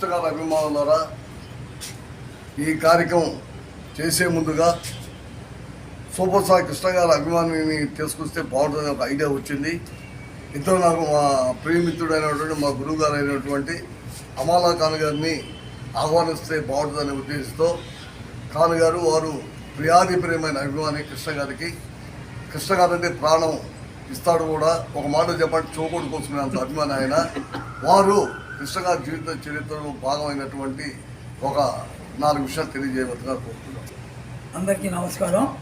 పుస్తకాల గారి అభిమానులారా ఈ కార్యక్రమం చేసే ముందుగా సూపర్ స్టార్ కృష్ణ గారి అభిమానిని తీసుకొస్తే బాగుంటుంది ఒక ఐడియా వచ్చింది. ఇద్దరు నాకు మా ప్రియమిత్రుడైనటువంటి మా గురువు గారు అయినటువంటి అమాలా ఖాన్ గారిని ఆహ్వానిస్తే బాగుంటుందనే ఉద్దేశంతో ఖాన్ గారు వారు ప్రియాది ప్రియమైన అభిమాని కృష్ణ గారికి కృష్ణ గారు అంటే ప్రాణం ఇస్తాడు కూడా. ఒక మాట చెప్పండి చూకోడు అంత అభిమాని ఆయన. వారు కృష్ణగా జీవిత చరిత్రలో భాగమైనటువంటి ఒక నాలుగు విషయాలు తెలియజేయవలసిగా కోరుతున్నాం. అందరికీ నమస్కారం.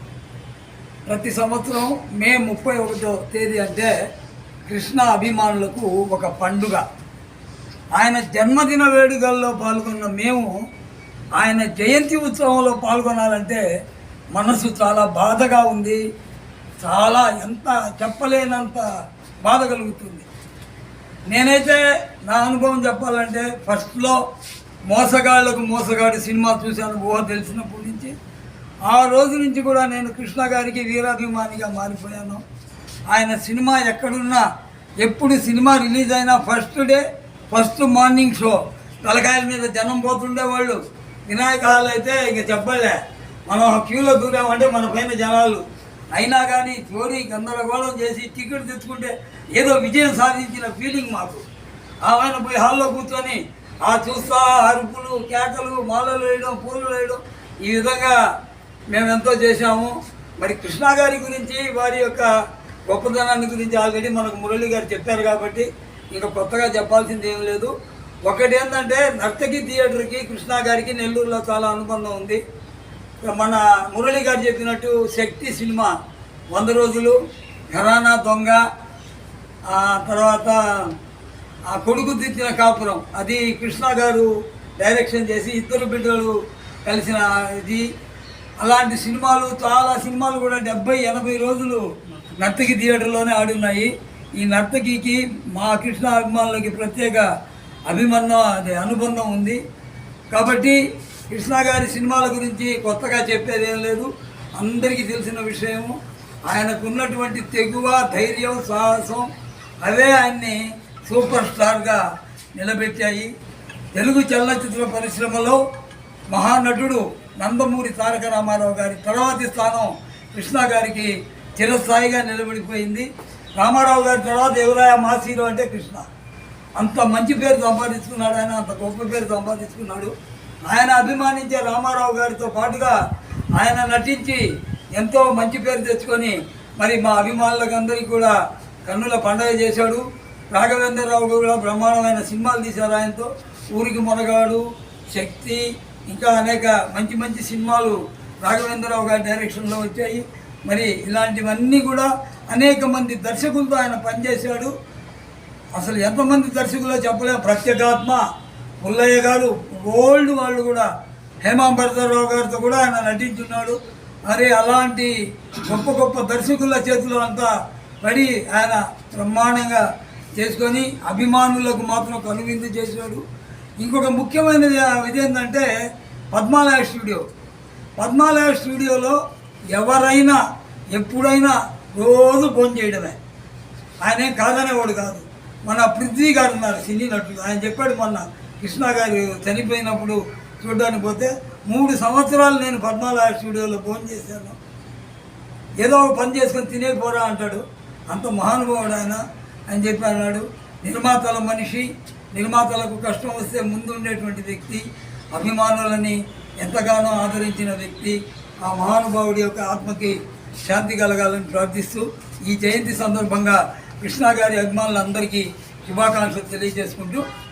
ప్రతి సంవత్సరం మే ముప్పై ఒకటో తేదీ అంటే కృష్ణ అభిమానులకు ఒక పండుగ. ఆయన జన్మదిన వేడుకల్లో పాల్గొన్న మేము ఆయన జయంతి ఉత్సవంలో పాల్గొనాలంటే మనసు చాలా బాధగా ఉంది. చాలా ఎంత చెప్పలేనంత బాధ కలుగుతుంది. నేనైతే నా అనుభవం చెప్పాలంటే ఫస్ట్లో మోసగాళ్ళకు మోసగాడి సినిమా చూశాను ఊహ తెలిసినప్పటి నుంచి ఆ రోజు నుంచి కూడా నేను కృష్ణ గారికి వీరాభిమానిగా మారిపోయాను. ఆయన సినిమా ఎక్కడున్నా ఎప్పుడు సినిమా రిలీజ్ అయినా first day first morning show తలకాయల మీద జనం పోతుండేవాళ్ళు. వినాయకాలు అయితే ఇంక చెప్పలే. మనం క్యూలో దూరామంటే మన పైన జనాలు అయినా కానీ చోరీ గందరగోళం చేసి టికెట్ తెచ్చుకుంటే ఏదో విజయం సాధించిన ఫీలింగ్ మాకు. ఆయన పోయి హాల్లో కూర్చొని ఆ చూస్తా అరుపులు కేకలు మాలలు వేయడం పూలు వేయడం ఈ విధంగా మేము ఎంతో చేశాము. మరి కృష్ణా గారి గురించి వారి యొక్క గొప్పతనాన్ని గురించి ఆల్రెడీ మనకు మురళి గారు చెప్పారు కాబట్టి ఇంకా కొత్తగా చెప్పాల్సింది ఏం లేదు. ఒకటి ఏంటంటే నర్తకి థియేటర్కి కృష్ణా గారికి నెల్లూరులో చాలా అనుబంధం ఉంది. మన మురళి గారు చెప్పినట్టు శక్తి సినిమా వంద రోజులు ఘరానా దొంగ తర్వాత ఆ కొడుకు దిద్దిన కాపురం. అది కృష్ణ గారు డైరెక్షన్ చేసి ఇద్దరు బిడ్డలు కలిసిన ఇది. అలాంటి సినిమాలు చాలా సినిమాలు కూడా డెబ్బై ఎనభై రోజులు నర్తకి థియేటర్లోనే ఆడున్నాయి. ఈ నర్తకికి మా కృష్ణ అభిమానులకి ప్రత్యేక అభిమానం అదే అనుబంధం ఉంది. కాబట్టి కృష్ణ గారి సినిమాల గురించి కొత్తగా చెప్పేది ఏం లేదు. అందరికీ తెలిసిన విషయము. ఆయనకున్నటువంటి తెగువ ధైర్యం సాహసం అవే ఆయన్ని సూపర్ స్టార్గా నిలబెట్టాయి. తెలుగు చలనచిత్ర పరిశ్రమలో మహానటుడు నందమూరి తారక రామారావు గారి తర్వాతి స్థానం కృష్ణ గారికి చిరస్థాయిగా నిలబడిపోయింది. రామారావు గారి తర్వాత ఎవరాయ మాసీలు అంటే కృష్ణ. అంత మంచి పేరు సంపాదించుకున్నాడు ఆయన అంత గొప్ప పేరు సంపాదించుకున్నాడు. ఆయన అభిమానించే రామారావు గారితో పాటుగా ఆయన నటించి ఎంతో మంచి పేరు తెచ్చుకొని మరి మా అభిమానులకు అందరికీ కూడా కన్నుల పండగ చేశాడు. రాఘవేంద్రరావు కూడా బ్రహ్మాండమైన సినిమాలు తీశారు ఆయనతో. ఊరికి మొనగాడు శక్తి ఇంకా అనేక మంచి మంచి సినిమాలు రాఘవేంద్రరావు గారి డైరెక్షన్లో వచ్చాయి. మరి ఇలాంటివన్నీ కూడా అనేక మంది దర్శకులతో ఆయన పనిచేశాడు. అసలు ఎంతమంది దర్శకులో చెప్పలేము ప్రత్యేకాత్మ పుల్లయ్య గారు ఓల్డ్ వాళ్ళు కూడా హేమాంబరరావు గారితో కూడా ఆయన నటించున్నాడు. మరి అలాంటి గొప్ప గొప్ప దర్శకుల చేతిలో అంతా పడి ఆయన బ్రహ్మాండంగా చేసుకొని అభిమానులకు మాత్రం కనువిందు చేశాడు. ఇంకొక ముఖ్యమైనది ఇదేంటంటే పద్మాలయ స్టూడియో. పద్మాలయ స్టూడియోలో ఎవరైనా ఎప్పుడైనా రోజు ఫోన్ చేయడమే. ఆయన ఏం కాదనేవాడు కాదు. మన పృథ్వీ గారు ఉన్నారు సినీ నటుడు. ఆయన చెప్పాడు మొన్న కృష్ణ గారు చనిపోయినప్పుడు చూడడానికి పోతే మూడు సంవత్సరాలు నేను పద్మనాభ స్టూడియోలో ఫోన్ చేశాను. ఏదో ఒక పని చేసుకొని తినేపోరా అంటాడు. అంత మహానుభావుడు ఆయన అని చెప్పి అన్నాడు. నిర్మాతల మనిషి నిర్మాతలకు కష్టం వస్తే ముందు ఉండేటువంటి వ్యక్తి అభిమానులని ఎంతగానో ఆదరించిన వ్యక్తి ఆ మహానుభావుడి యొక్క ఆత్మకి శాంతి కలగాలని ప్రార్థిస్తూ ఈ జయంతి సందర్భంగా కృష్ణ గారి అభిమానులందరికీ శుభాకాంక్షలు తెలియజేసుకుంటూ